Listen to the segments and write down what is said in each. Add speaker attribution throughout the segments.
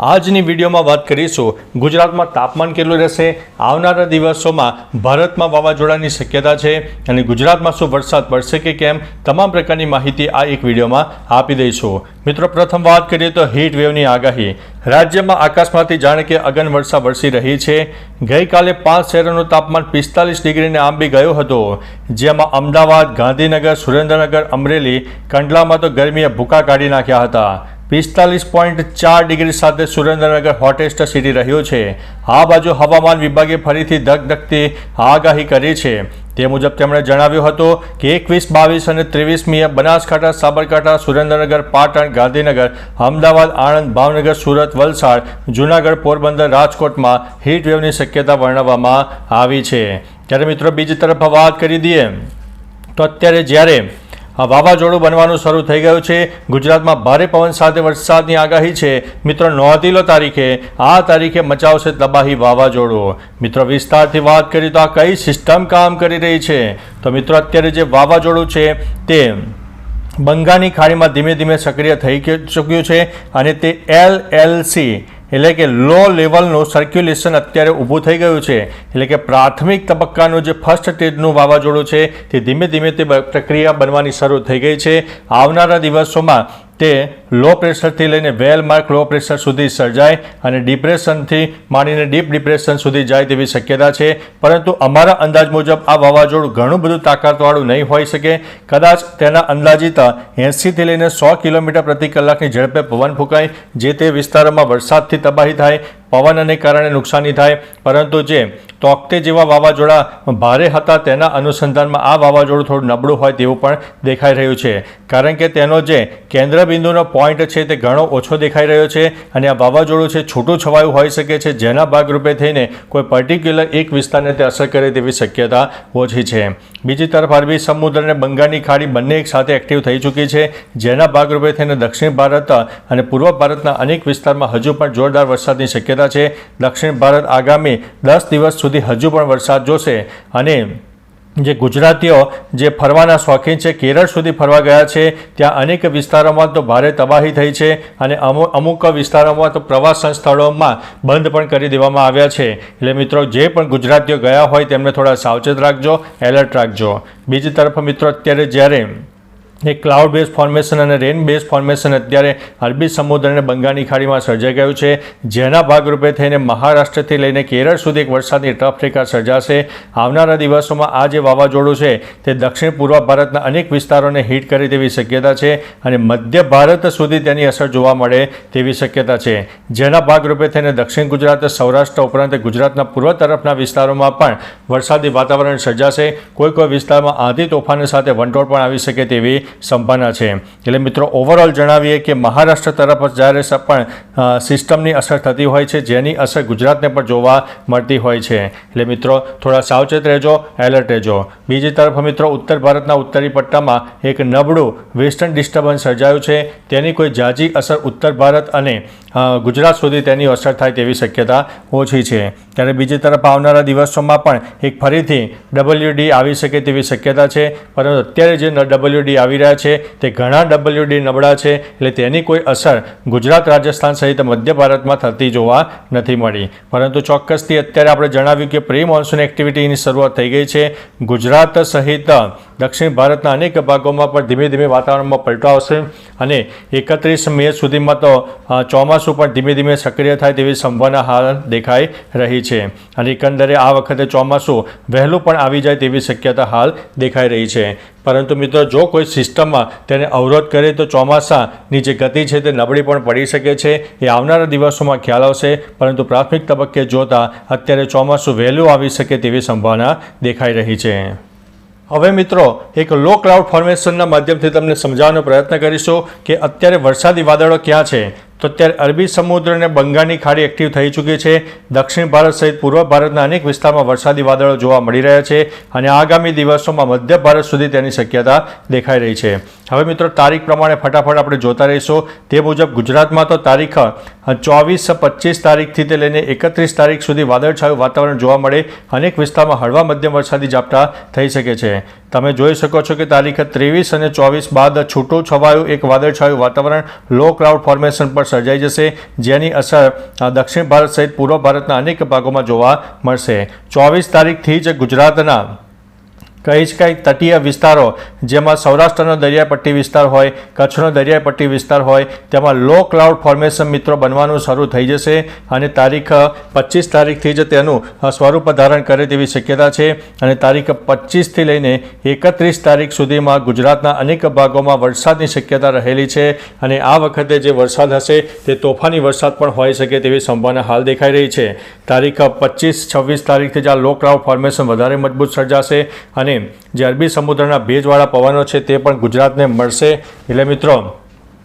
Speaker 1: આજની વિડીયોમાં વાત કરીશું, ગુજરાતમાં તાપમાન કેટલું રહેશે, આવનારા દિવસોમાં ભારતમાં વાવાઝોડાની શક્યતા છે, અને ગુજરાતમાં શું વરસાદ પડશે કે કેમ, તમામ પ્રકારની માહિતી આ એક વિડીયોમાં આપી દઈશું. મિત્રો, પ્રથમ વાત કરીએ તો હીટ વેવની આગાહી. રાજ્યમાં આકાશમાંથી જાણે કે અગન વર્ષા વરસી રહી છે. ગઈકાલે પાંચ શહેરોનું તાપમાન પિસ્તાલીસ ડિગ્રીને આંબી ગયો હતો. જેમાં અમદાવાદ, ગાંધીનગર, સુરેન્દ્રનગર, અમરેલી, કંડલામાં તો ગરમીએ ભૂકા કાઢી નાખ્યા હતા. પિસ્તાલીસ પોઈન્ટ ચાર ડિગ્રી સાથે સુરેન્દ્રનગર હોટેસ્ટ સિટી રહ્યું છે. આ બાજુ હવામાન વિભાગે ફરીથી ધગધગતી આગાહી કરી છે. તે મુજબ તેમણે જણાવ્યું હતું કે એકવીસ, બાવીસ અને ત્રેવીસમીએ બનાસકાંઠા, સાબરકાંઠા, સુરેન્દ્રનગર, પાટણ, ગાંધીનગર, અમદાવાદ, આણંદ, ભાવનગર, સુરત, વલસાડ, જૂનાગઢ, પોરબંદર, રાજકોટમાં હીટવેવની શક્યતા વર્ણવવામાં આવી છે. ત્યારે મિત્રો, બીજી તરફ વાત કરી દઈએ તો અત્યારે જ્યારે આ વાવાઝોડું બનવાનું શરૂ થઈ ગયું છે. ગુજરાતમાં ભારે પવન સાથે વરસાદની આગાહી છે. મિત્રો નોંધી લો તારીખે. આ તારીખે મચાવશે તબાહી વાવાઝોડું. મિત્રો, વિસ્તારથી વાત કરીએ તો આ કઈ સિસ્ટમ કામ કરી રહી છે? તો મિત્રો, અત્યારે જે વાવાઝોડું છે તે બંગાળની ખાડીમાં ધીમે ધીમે સક્રિય થઈ ચૂક્યું છે અને તે એલ એલ સી એટલે કે લો લેવલનું સર્ક્યુલેશન અત્યારે ઊભું થઈ ગયું છે. એટલે કે પ્રાથમિક તબક્કાનું જે ફર્સ્ટ સ્ટેજનું વાવાઝોડું છે, તે ધીમે ધીમે તે પ્રક્રિયા બનવાની શરૂ થઈ ગઈ છે. આવનારા દિવસોમાં તે લો પ્રેશરથી લઈને વેલ માર્ક લો પ્રેશર સુધી સર્જાય અને ડિપ્રેશનથી માંડીને ડીપ ડિપ્રેશન સુધી જાય તેવી શક્યતા છે. પરંતુ અમારા અંદાજ મુજબ આ વાવાઝોડું ઘણું બધું તાકાતવાળું નહીં હોઈ શકે. કદાચ તેના અંદાજિત એંસીથી લઈને સો કિલોમીટર પ્રતિ કલાકની ઝડપે પવન ફૂંકાય, જે તે વિસ્તારોમાં વરસાદથી તબાહી થાય પવનને કારણે નુકસાની થાય. પરંતુ જે તોકતે જેવા વાવાઝોડા ભારે હતા, તેના અનુસંધાનમાં આ વાવાઝોડું થોડું નબળું હોય તેવું પણ દેખાઈ રહ્યું છે. કારણ કે તેનો જે કેન્દ્રબિંદુનો પોઈન્ટ છે, તે ઘણો ઓછો દેખાઈ રહ્યો છે અને આ વાવાઝોડું છે, છૂટું છવાયું હોઈ શકે છે. જેના ભાગરૂપે થઈને કોઈ પર્ટિક્યુલર એક વિસ્તારને તે અસર કરે તેવી શક્યતા ઓછી છે. બીજી તરફ, અરબી સમુદ્ર અને બંગાળની ખાડી બંને એક સાથે એક્ટિવ થઈ ચૂકી છે. જેના ભાગરૂપે થઈને દક્ષિણ ભારત અને પૂર્વ ભારતના અનેક વિસ્તારમાં હજુ પણ જોરદાર વરસાદની શક્યતા છે. દક્ષિણ ભારત આગામી દસ દિવસ સુધી હજુ પણ વરસાદ જોશે. અને જે ગુજરાતીઓ જે ફરવાના શોખીન છે, કેરળ સુધી ફરવા ગયા છે, ત્યાં અનેક વિસ્તારોમાં તો ભારે તબાહી થઈ છે અને અમુક અમુક વિસ્તારોમાં તો પ્રવાસન સ્થળોમાં બંધ પણ કરી દેવામાં આવ્યા છે. એટલે મિત્રો, જે પણ ગુજરાતીઓ ગયા હોય તેમને થોડા સાવચેત રાખજો, એલર્ટ રાખજો. બીજી તરફ મિત્રો, અત્યારે જ્યારે એક ક્લાઉડ બેઝ ફોર્મેશન અને રેન બેઝ ફોર્મેશન અત્યારે અરબી સમુદ્ર અને બંગાળની ખાડીમાં સર્જાઈ ગયું છે. જેના ભાગરૂપે થઈને મહારાષ્ટ્રથી લઈને કેરળ સુધી એક વરસાદની ટફ રેખા સર્જાશે. આવનારા દિવસોમાં આ જે વાવાઝોડું છે, તે દક્ષિણ પૂર્વ ભારતના અનેક વિસ્તારોને હિટ કરે તેવી શક્યતા છે અને મધ્ય ભારત સુધી તેની અસર જોવા મળે તેવી શક્યતા છે. જેના ભાગરૂપે થઈને દક્ષિણ ગુજરાત, સૌરાષ્ટ્ર ઉપરાંત ગુજરાતના પૂર્વ તરફના વિસ્તારોમાં પણ વરસાદી વાતાવરણ સર્જાશે. કોઈ કોઈ વિસ્તારમાં આંધી તોફાન સાથે વંટોળ પણ આવી શકે તેવી સંભાવના છે. એટલે મિત્રો ઓવરઓલ જણાવીએ કે મહારાષ્ટ્ર તરફ જ્યારે પણ સિસ્ટમની અસર થતી હોય છે, જેની અસર ગુજરાતને પણ જોવા મળતી હોય છે. એટલે મિત્રો, થોડા સાવચેત રહેજો એલર્ટ રહેજો. બીજી તરફ મિત્રો, ઉત્તર ભારતના ઉત્તરી પટ્ટામાં એક નબળું વેસ્ટર્ન ડિસ્ટર્બન્સ સર્જાયું છે. તેની કોઈ જાજી અસર ઉત્તર ભારત અને ગુજરાત સુધી તેની અસર થાય તેવી શક્યતા ઓછી છે. ત્યારે બીજી તરફ આવનારા દિવસોમાં પણ એક ફરીથી ડબલ્યુડી આવી શકે તેવી શક્યતા છે. પરંતુ અત્યારે જે ડબલ્યુડી આવી રહ્યા છે. તે ઘણા ડબલ્યુડી નબળા છે. એટલે તેની કોઈ અસર ગુજરાત, રાજસ્થાન સહિત મધ્ય ભારતમાં થતી જોવા નથી મળી. પરંતુ ચોક્કસથી અત્યારે આપણે જણાવ્યું કે પ્રી મોન્સૂન એક્ટિવિટીની શરૂઆત થઈ ગઈ છે. ગુજરાત સહિત દક્ષિણ ભારતના અનેક ભાગોમાં પણ ધીમે ધીમે વાતાવરણમાં પલટો આવશે. અને એકત્રીસ મે સુધીમાં તો ચોમાસું પણ ધીમે ધીમે સક્રિય થાય તેવી સંભાવના હાલ દેખાઈ રહી છે. અને એકંદરે આ વખતે ચોમાસું વહેલું પણ આવી જાય તેવી શક્યતા હાલ દેખાઈ રહી છે. પરંતુ મિત્રો, જો કોઈ સિસ્ટમમાં તેને અવરોધ કરે તો ચોમાસાની જે ગતિ છે તે નબળી પણ પડી શકે છે. એ આવનારા દિવસોમાં ખ્યાલ આવશે. પરંતુ પ્રાથમિક તબક્કે જોતાં અત્યારે ચોમાસું વહેલું આવી શકે તેવી સંભાવના દેખાઈ રહી છે. હવે મિત્રો, એક લો ક્લાઉડ ફોર્મેશનના માધ્યમથી તમને સમજાવવાનો પ્રયત્ન કરીશું કે અત્યારે વરસાદી વાદળો ક્યાં છે. તો અત્યારે અરબી સમુદ્ર અને બંગાળની ખાડી એક્ટિવ થઈ ચૂકી છે. દક્ષિણ ભારત સહિત પૂર્વ ભારતના અનેક વિસ્તારમાં વરસાદી વાદળો જોવા મળી રહ્યા છે અને આગામી દિવસોમાં મધ્ય ભારત સુધી તેની શક્યતા દેખાઈ રહી છે. હવે મિત્રો, તારીખ પ્રમાણે ફટાફટ આપણે જોતા રહીશું. તે મુજબ ગુજરાતમાં તો તારીખ ચોવીસ, પચીસ તારીખથી તે લઈને એકત્રીસ તારીખ સુધી વાદળછાયું વાતાવરણ જોવા મળે. અનેક વિસ્તારમાં હળવા મધ્યમ વરસાદી ઝાપટા થઈ શકે છે. તમે જોઈ શકો છો કે તારીખ ત્રેવીસ અને ચોવીસ બાદ છૂટું છવાયું એક વાદળછાયું વાતાવરણ. લો ક્લાઉડ ફોર્મેશન પર સર્જાઈ જશે. જેની અસર દક્ષિણ ભારત સહિત પૂર્વ ભારતના અનેક ભાગોમાં જોવા મળશે. ચોવીસ તારીખથી જ ગુજરાતના કહી કંઈ તટીય વિસ્તારો, જેમાં સૌરાષ્ટ્રનો દરિયાપટ્ટી વિસ્તાર હોય, કચ્છનો દરિયાપટ્ટી વિસ્તાર હોય, તેમાં લો ક્લાઉડ ફોર્મેશન મિત્રો બનવાનું શરૂ થઈ જશે અને તારીખ પચીસ તારીખથી જ તેનું સ્વરૂપ ધારણ કરે તેવી શક્યતા છે. અને તારીખ પચીસથી લઈને એકત્રીસ તારીખ સુધીમાં ગુજરાતના અનેક ભાગોમાં વરસાદની શક્યતા રહેલી છે. અને આ વખતે જે વરસાદ હશે, તે તોફાની વરસાદ પણ હોઈ શકે તેવી સંભાવના હાલ દેખાઈ રહી છે. તારીખ પચીસ છવ્વીસ તારીખથી જ આ લો ક્લાઉડ ફોર્મેશન વધારે મજબૂત સર્જાશે અને જે અરબી સમુદ્રના ભેજવાળા પવનો છે તે પણ ગુજરાતને મળશે. એટલે મિત્રો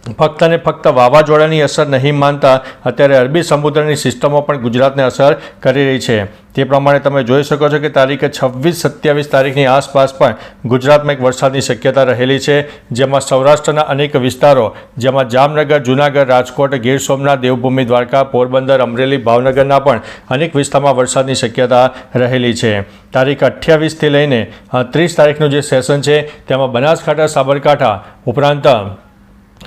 Speaker 1: ફક્ત ને ફક્ત વાવાઝોડાની અસર નહીં માનતા અત્યારે અરબી સમુદ્રની સિસ્ટમો પણ ગુજરાતને અસર કરી રહી છે. તે પ્રમાણે તમે જોઈ શકો છો કે તારીખે છવ્વીસ સત્યાવીસ તારીખની આસપાસ પણ ગુજરાતમાં એક વરસાદની શક્યતા રહેલી છે. જેમાં સૌરાષ્ટ્રના અનેક વિસ્તારો, જેમાં જામનગર, જૂનાગઢ, રાજકોટ, ગીર સોમનાથ, દેવભૂમિ, દ્વારકા, પોરબંદર, અમરેલી, ભાવનગરના પણ અનેક વિસ્તારમાં વરસાદની શક્યતા રહેલી છે. તારીખ અઠ્યાવીસથી લઈને ત્રીસ તારીખનું જે સેશન છે, તેમાં બનાસકાંઠા, સાબરકાંઠા ઉપરાંત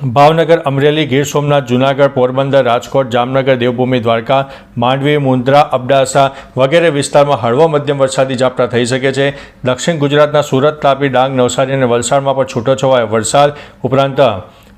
Speaker 1: ભાવનગર અમરેલી, ગીર સોમનાથ, જૂનાગઢ, પોરબંદર, રાજકોટ, જામનગર, દેવભૂમિ, દ્વારકા, માંડવી, મુન્દ્રા, અબડાસા વગેરે વિસ્તારમાં હળવો મધ્યમ વરસાદી ઝાપટા થઈ શકે છે. દક્ષિણ ગુજરાતના સુરત, તાપી, ડાંગ, નવસારી અને વલસાડમાં પણ છૂટોછવાયો વરસાદ ઉપરાંત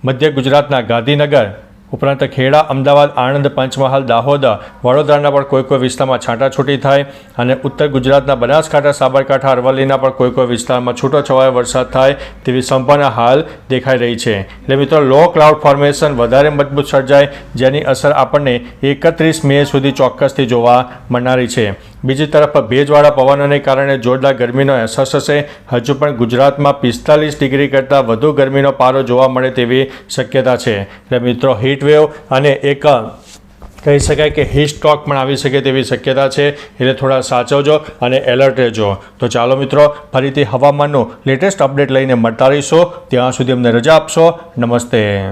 Speaker 1: મધ્ય ગુજરાતના ગાંધીનગર ઉપરાંત ખેડા, અમદાવાદ, આણંદ, પંચમહાલ, દાહોદ, વડોદરાના પણ કોઈ કોઈ વિસ્તારમાં છાંટાછૂટી થાય અને ઉત્તર ગુજરાતના બનાસકાંઠા, સાબરકાંઠા, અરવલ્લીના પણ કોઈ કોઈ વિસ્તારમાં છૂટોછવાયો વરસાદ થાય તેવી સંભાવના હાલ દેખાઈ રહી છે. એટલે મિત્રો, લો ક્લાઉડ ફોર્મેશન વધારે મજબૂત સર્જાય, જેની અસર આપણને એકત્રીસ મે સુધી ચોક્કસથી જોવા મળનારી છે. બીજી તરફ, ભેજવાળા પવનોને કારણે જોરદાર ગરમીનો અહેસાસ થશે. હજુ પણ ગુજરાતમાં પિસ્તાલીસ ડિગ્રી કરતાં વધુ ગરમીનો પારો જોવા મળે તેવી શક્યતા છે. એટલે મિત્રો હીટ વેવ અને એક કહી શકાય કે હિસ્ટોક પણ આવી શકે તેવી શક્યતા છે. એટલે થોડા સાચવજો અને એલર્ટ રહેજો. તો ચાલો મિત્રો, ફરીથી હવામાનનું લેટેસ્ટ અપડેટ લઈને મળતા રહીશું. ત્યાં સુધી અમને રજા આપશો. નમસ્તે.